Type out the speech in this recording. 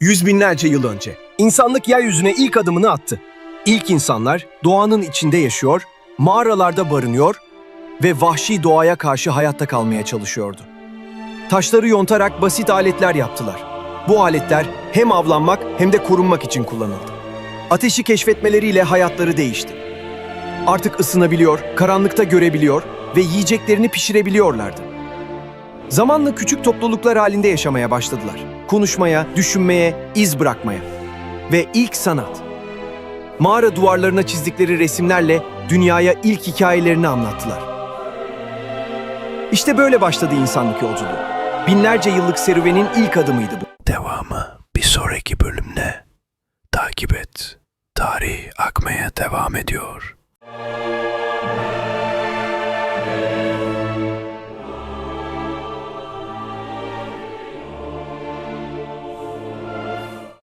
Yüz binlerce yıl önce. İnsanlık yeryüzüne ilk adımını attı. İlk insanlar doğanın içinde yaşıyor, mağaralarda barınıyor ve vahşi doğaya karşı hayatta kalmaya çalışıyordu. Taşları yontarak basit aletler yaptılar. Bu aletler hem avlanmak hem de korunmak için kullanıldı. Ateşi keşfetmeleriyle hayatları değişti. Artık ısınabiliyor, karanlıkta görebiliyor ve yiyeceklerini pişirebiliyorlardı. Zamanla küçük topluluklar halinde yaşamaya başladılar. Konuşmaya, düşünmeye, iz bırakmaya. Ve ilk sanat. Mağara duvarlarına çizdikleri resimlerle dünyaya ilk hikayelerini anlattılar. İşte böyle başladı insanlık yolculuğu. Binlerce yıllık serüvenin ilk adımıydı bu. Devamı bir sonraki bölümde. Takip et. Tarih akmaya devam ediyor.